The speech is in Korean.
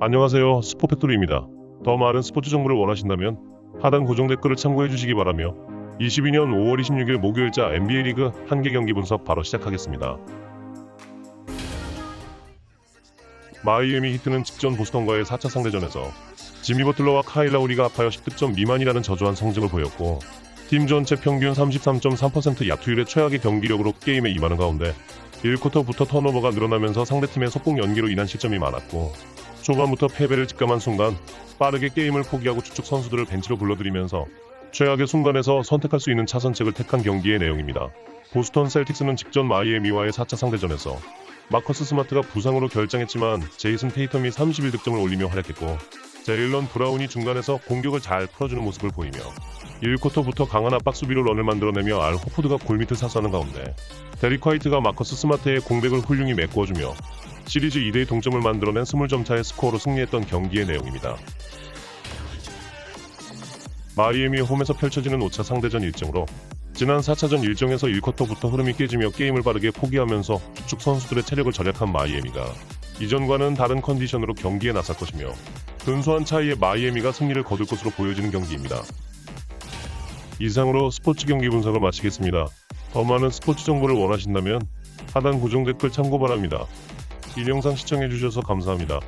안녕하세요. 스포팩토리입니다. 더 많은 스포츠 정보를 원하신다면 하단 고정 댓글을 참고해 주시기 바라며 22년 5월 26일 목요일자 NBA 리그 한 개 경기 분석 바로 시작하겠습니다. 마이애미 히트는 직전 보스턴과의 4차 상대전에서 지미 버틀러와 카일 라우리가 합하여 10득점 미만이라는 저조한 성적을 보였고 팀 전체 평균 33.3% 야투율의 최악의 경기력으로 게임에 임하는 가운데 1쿼터부터 턴오버가 늘어나면서 상대팀의 속공 연기로 인한 실점이 많았고 초반부터 패배를 직감한 순간 빠르게 게임을 포기하고 주축 선수들을 벤치로 불러들이면서 최악의 순간에서 선택할 수 있는 차선책을 택한 경기의 내용입니다. 보스턴 셀틱스는 직전 마이애미와의 4차 상대전에서 마커스 스마트가 부상으로 결장했지만 제이슨 테이텀이 31득점을 올리며 활약했고 제일런 브라운이 중간에서 공격을 잘 풀어주는 모습을 보이며 1쿼터부터 강한 압박 수비로 런을 만들어내며 알 호포드가 골밑을 사수하는 가운데 데릭 화이트가 마커스 스마트의 공백을 훌륭히 메꿔주며 시리즈 2대2 동점을 만들어낸 20점 차의 스코어로 승리했던 경기의 내용입니다. 마이애미 홈에서 펼쳐지는 5차 상대전 일정으로 지난 4차전 일정에서 1쿼터부터 흐름이 깨지며 게임을 빠르게 포기하면서 주축 선수들의 체력을 절약한 마이애미가 이전과는 다른 컨디션으로 경기에 나설 것이며 근소한 차이의 마이애미가 승리를 거둘 것으로 보여지는 경기입니다. 이상으로 스포츠 경기 분석을 마치겠습니다. 더 많은 스포츠 정보를 원하신다면 하단 고정 댓글 참고 바랍니다. 이 영상 시청해주셔서 감사합니다.